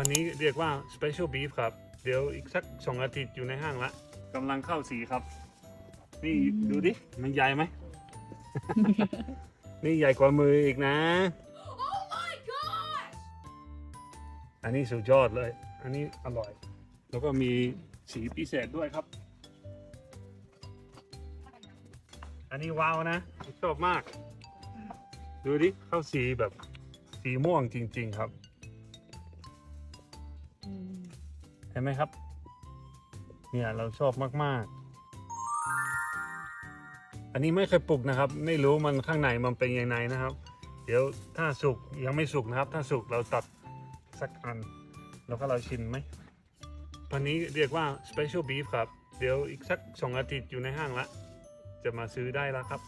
พันนี้เรียกว่า special beef ครับ เดี๋ยวอีกสักสองอาทิตย์อยู่ในห้างละกำลังเข้าสีครับ นี่ดูดิ มันใหญ่ไหม นี่ใหญ่กว่ามืออีกนะ Oh my gosh! อันนี้สุดยอดเลย อันนี้อร่อย แล้วก็มีสีพิเศษด้วยครับ อันนี้ว้าวนะ ชอบมาก ดูดิ เข้าสีแบบสีม่วงจริง ๆ ครับ ห็นไหมครับ เนี่ยเราชอบมากๆ อันนี้ไม่เคยปลูกนะครับ ไม่รู้มันข้างในมันเป็นยังไงนะครับ เดี๋ยวถ้าสุกยังไม่สุกนะครับ ถ้าสุกเราตัดสักอัน แล้วก็เราชิมไหมพันนี้เรียกว่า special beef ครับ เดี๋ยวอีกสักสองอาทิตย์อยู่ในห้างละ จะมาซื้อได้แล้วครับ